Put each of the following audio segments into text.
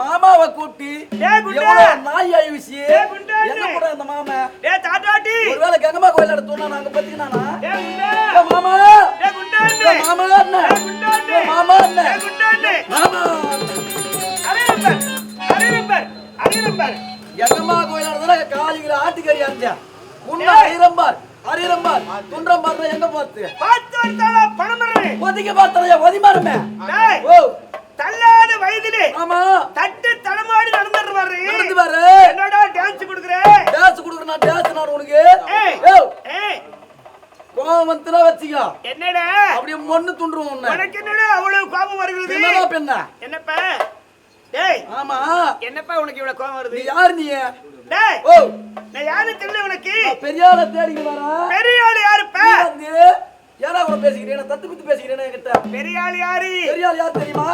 மாமாவை கூட்டி நாய் ஆயுஷி என்ன கூட இந்த மாமா? ஏ தாத்தாட்டி! ஒருவேளை கங்கம்மா கோயில் எடுத்தோம்னா நாங்க பத்திக்கினானா மாமா! மாமா என்ன மாமா என்ன மாமா! எங்கம்மா கோயில் நடந்தா காலிகளை ஆட்டுக்கறி அரைஞ்சா உன்ன ஐரம்பார் அரியரம்பார்! துன்றம்பார் எங்க பார்த்து? பார்த்து பணம் ஒதுக்க பார்த்தலையா ஒதி மாறுமே. ஓ! ஆமா. தட்டு தடமாடி நடந்துட்டு வர்றே நடந்து பாரு என்னடா டான்ஸ் குடுக்குற? டேஸ் குடுக்குற நான் டேஸ் நான் உனக்கு. ஏய். கோவம் வந்துனா வச்சுக்கோ. என்னடா? அப்படியே மண்ணு துண்டுருவோம் உன்னை. உனக்கு என்னடா அவ்வளவு கோபம் வருகிறது? என்னடா பெண்ணா என்னப்பா? டேய். ஆமா. என்னப்பா உனக்கு இவ்வளவு கோபம் நீ வருது யார் நீ? டேய். ஓ. நான் யாரு தெரியல உனக்கு. வரா பெரிய ஆள் நீ வந்து பேசிக்கிறேன் தத்து பித்து பேசிக்கிறேன் என்கிட்ட. பெரிய ஆள் யாரு? பெரியாள் யார் தெரியுமா.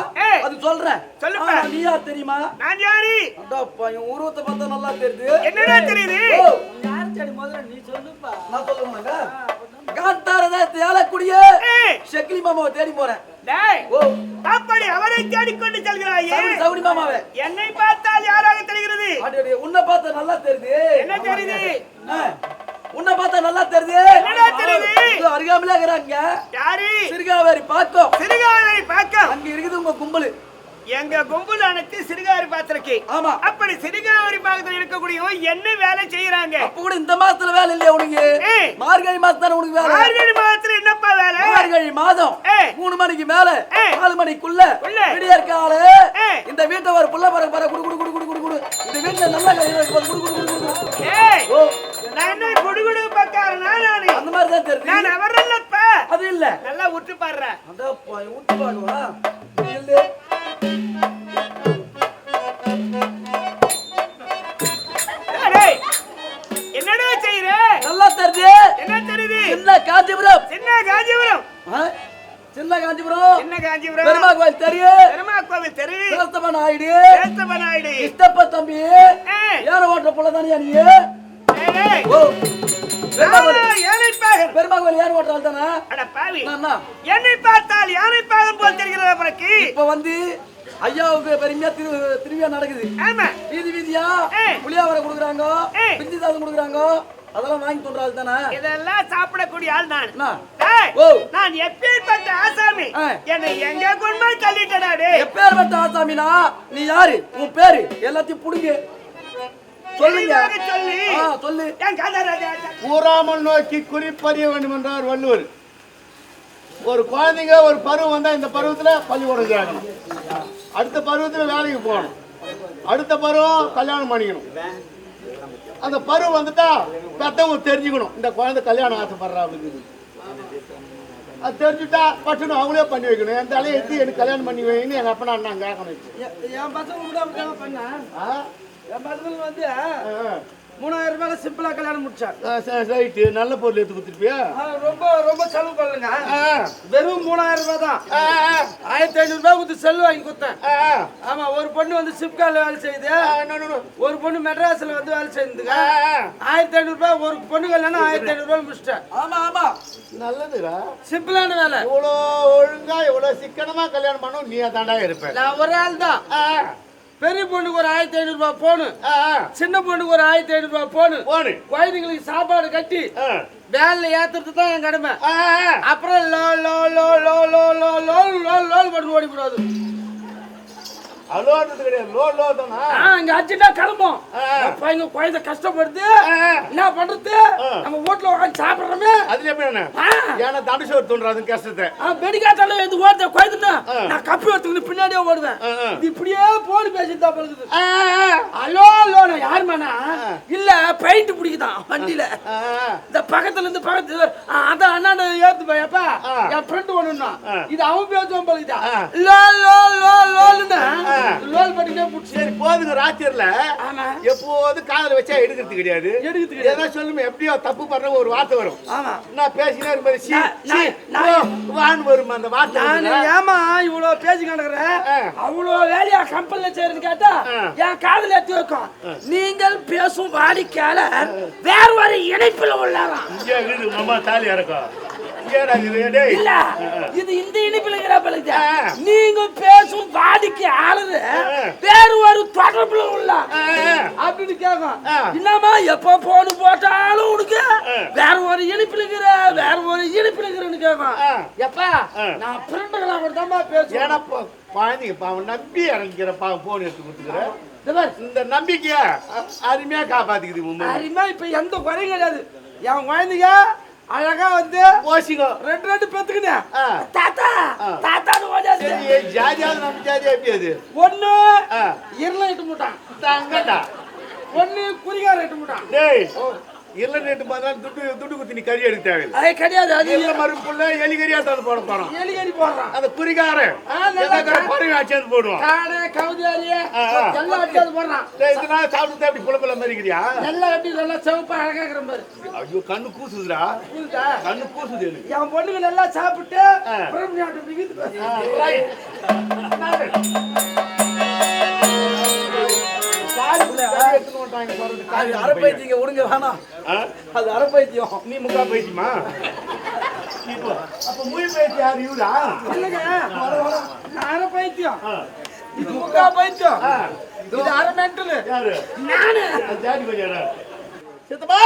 அது சொல்றேன். ஆனா, நீ யார் தெரியுமா? நான் யாரு? அடாப்பா என் உருவத்தை பார்த்தா நல்லா தெரியுது. என்னடா தெரியுது? யார் சரி முதல்ல நீ சொல்லுப்பா. நான் தேலக்கூடிய ஷெக்லி மாமாவை தேடி போறேன். டேய் ஓ. அப்படி அவரை தேடிக்கொண்டு செல்கிறாயே. சவுடி மாமாவே. என்னை பார்த்தால் யாராக தெரிகிறது? அடி அடி உன்னை பார்த்தா நல்லா தெரியுது. என்ன தெரியுது? பார்த்தா நல்லா தெரியுது. அருகாமையிலே இருக்கிறாங்க. யாரு? சிறுகாவேரி பாக்கம். சிறுகாரை பார்க்க அங்க இருக்குது உங்க கும்பல். எங்க கும்பல் அனைத்து சிறுகாரி பார்த்திருக்கேன் ஆமா. அப்படி சிறுகாரி பாகத்தில் இருக்கக்கூடியவங்க என்ன வேலை செய்யறாங்க அப்ப கூட இந்த மாசத்துல வேலை இல்லையா உனக்கு. மார்கழி மாசம் தானே உனக்கு வேலை? மார்கழி மாதத்துல என்னப்பா வேலை? மார்கழி மாதம். மூணு மணிக்கு மேல. நாலு மணிக்குள்ள. விடியற் கால. இந்த வீட்டை ஒரு புள்ள பறக்க பற குடு குடு குடு குடு குடு இந்த வீட்டுல நல்லா குடு குடு குடு குடு. ஓ. என்ன நானு. அந்த மாதிரி தான் தெரியுது. நான் அவரல்லப்பா. அது இல்ல. நல்லா உற்று பாடுறேன் அடப்பா ஊட்டு பாடுவா இல்ல என்னடா செய்யற நல்லா தெரியுது. என்ன தெரியுது? சின்ன காஞ்சிபுரம். சின்ன காஞ்சிபுரம்? சின்ன காஞ்சிபுரம். சின்ன காஞ்சிபுரம். பெருமா கோயில் தெரியும் பெருமா கோவில் தெரு. சேஸ்தவ நாயுடு. இஷ்டப்ப தம்பி. ஏற ஓட்டுற புள்ள தானே நீ? ஏய், ஏய் ஓ பெருமா கோயில் நானா யானை பாகன் பெருமா கோயில் ஏற ஓட்டுறாள் தானே அட பாவி அண்ணா என்னை பார்த்தால் யானை பாகன் போல் தெரிகிறது உனக்கு? இப்ப வந்து ஐயாவுக்கு பெருமையா திரு திருவிழா நடக்குது. ஆமா. வீதி வீதியா. புளியாவரை கொடுக்குறாங்க. பிஞ்சு சாதம் கொடுக்குறாங்க அதெல்லாம் வாங்கி தோன்றாள் தானே? இதெல்லாம் சாப்பிடக்கூடிய ஆள் நான். நான் எப்பேற்பட்ட ஆசாமி. என்னை எங்க கொண்டு தள்ளிட்டடா எப்பேற்பட்ட ஆசாமினா நீ யாரு? உன் பேரு? எல்லாத்தையும் புடுங்க. சொல்லுங்க. சொல்லி. ஆ, சொல்லு. கூறாமல் நோக்கி குறிப்பறிய வேண்டும் என்றார் வள்ளுவர். ஒரு குழந்தைங்க ஒரு பருவம் வந்தா இந்த பருவத்துல பள்ளிக்கூடம் சேரணும் அடுத்த பருவத்துல வேலைக்கு போகணும். அடுத்த பருவம் கல்யாணம் பண்ணிக்கணும். அந்த பருவம் வந்துட்டா பெத்தவங்க தெரிஞ்சுக்கணும். இந்த குழந்தை கல்யாணம் ஆசைப்படுறா அப்படின்னு. அது தெரிஞ்சுட்டா பட்டுன்னு அவங்களே பண்ணி வைக்கணும். என் தலையை எடுத்து எனக்கு கல்யாணம் பண்ணி வைங்கன்னு எங்க அப்பா நான் கேட்கணும். என் பசங்க வந்து. மூணாயிரம் ரூபாய் சிம்பிளா கல்யாணம் முடிச்சார். ரைட்டு. நல்ல பொருள் எடுத்து கொடுத்துருப்பியா? ரொம்ப ரொம்ப செலவு பண்ணலங்க ஆ. வெறும் மூணாயிரம் ரூபாய் தான். ஆயிரத்தி ஐநூறு ரூபாய் கொடுத்து செல் வாங்கி கொடுத்தேன். ஆமா ஒரு பொண்ணு வந்து சிப்கால வேலை செய்யுது. ஒரு பொண்ணு மெட்ராஸ்ல வந்து வேலை செய்யுதுங்க. ஆயிரத்தி ஐநூறு ரூபாய் ஒரு பொண்ணு கல்யாணம் ஆயிரத்தி ஐநூறு ரூபாய் முடிச்சிட்டேன். ஆமா ஆமா. நல்லதுடா. சிம்பிளான வேலை. இவ்வளோ ஒழுங்கா இவ்வளோ சிக்கனமா கல்யாணம் பண்ணும் நீ தாண்டா நான் ஒரு ஆள் தான். பெரிய பொண்ணுக்கு ஒரு ஆயிரத்தி ஐநூறு ரூபாய் போனு. சின்ன பொண்ணுக்கு ஒரு ஆயிரத்தி ஐநூறு ரூபாய் போனு. போனு. குழந்தைங்களுக்கு சாப்பாடு கட்டி ஆ, வேன்ல ஏத்துறது தான் என் கடமை. அப்புறம் லோ லோ லோ லோ லோ லோ லோ லோ லோ பண்ணி ஓடி போடாது அலோன்றது கிடையாது லோ லோ தானா ஆ, இங்க அர்ஜென்டா கிளம்பும். அப்ப இங்க குழந்தை கஷ்டப்படுது. என்ன பண்றது. நம்ம வீட்டுல உட்காந்து சாப்பிடுறோமே அதுல எப்படி என்ன. ஏன்னா தண்டு சோறு தோன்றாது கஷ்டத்தை வெடிக்காத்தால எது ஓடுத குழந்தை ஆ. நான் கப்பி எடுத்துக்கிட்டு பின்னாடியே ஓடுவேன். இது இப்படியே போடி பேசிட்டு தான் பழகுது ஹலோ நான் யார் மேனா இல்ல பெயிண்ட் பிடிக்குதான் வண்டியில. இந்த பக்கத்துல இருந்து பக்கத்துல அதான் அண்ணா ஏத்து போயப்பா ஆ. என் ஃப்ரெண்ட் ஒண்ணுன்னா. இது அவன் பேசுவான் போலுதா ஆ. லோ லோ லோ லோல்னு ஆ. லோல் பண்ணிட்டே புடிச்சு. சரி போதுங்க ராத்திரில. எப்போது காதல வச்சா எடுக்கிறது கிடையாது. எடுக்கிறது கிடையாது. ஏதோ சொல்லுமே எப்படியோ தப்பு பண்ற ஒரு வார்த்தை வரும். ஆமா. நான் பேசினே இருக்கும்போது சீ, வான்னு வரும் அந்த வார்த்தை நான். ஏமா இவ்வளவு பேசி கிடக்குறேன் ஆ. அவ்வளவு வேலையா கம்பெனில செய்யறது கேட்டா. என் காதுல எத்தி வைக்கும். நீங்கள் பேசும் வாடிக்கையாளர் வேற ஒரு இணைப்புல உள்ளவன் இங்கே இருக்குது மாமா தாலி இறக்கும். இல்ல. இது இந்த இனிப்புல. நீங்க பேசும் வாடிக்கை ஆளுது. வேறு ஒரு தொடர்புல உள்ள. அப்படின்னு கேட்கும் ஆ. என்னம்மா எப்ப போன் போட்டாலும் உனக்கு. வேற ஒரு இனிப்புல இருக்கிற வேற ஒரு இனிப்புல இருக்கிறன்னு கேட்கும். எப்பா. நான் பிறந்தகளா தான்மா பேசுவேன் ஏன்னா பா- குழந்தைங்க பாவம் நம்பி இறங்கிக்கிற போன் எடுத்து கொடுத்துக்கிற இந்த நம்பிக்கைய அருமையா காப்பாத்திக்குது அருமையா இப்ப எந்த குறையும் கிடையாது என் குழந்தைங்க அழகா வந்து ஓசிங்கோ. ரெண்டு ரெண்டு பெத்துக்கினேன் ஆ. தாத்தா. தாத்தான்னு சரி ஜாதியாவது நம்ம ஜாதியா எப்படி அது? ஒண்ணு. இருளை இட்டு முட்டான். தங்கடா ஒண்ணு குறிகார இட்டு முட்டான். டேய் இல்ல ரேட்டு பார்த்தா துட்டு துட்டு குத்தி நீ கறி எடுக்க தேவையில்லை. அது கிடையாது அது இல்ல மறுப்புள்ள எலி கறியா தான் போட போறோம். எலிகடி போடுறான். அந்த நல்லா பறவை ஆச்சு போடுவோம். எல்லாம் அது போடுறான். சாப்பிட்டு அப்படி குழம்புல மாதிரிக்கிறியா எல்லாம் கட்டி நல்லா சிவப்பா அழகா இருக்கிற மாதிரி. ஐயோ கண்ணு கூசுதுடா? கண்ணு கூசுது எனக்கு. என் பொண்ணுங்க நல்லா சாப்பிட்டு அரை. பைத்தியங்க விடுங்க வேணாம்? அது அரை பைத்தியம். நீ முக்கா பைத்தியமா? அப்ப முய் பைத்தியம் யார் இவரா? இல்லைங்க நான் அரை பைத்தியம். முக்கா பைத்தியம். இது அரை மென்டலு யாரு? நானு. சித்தப்பா!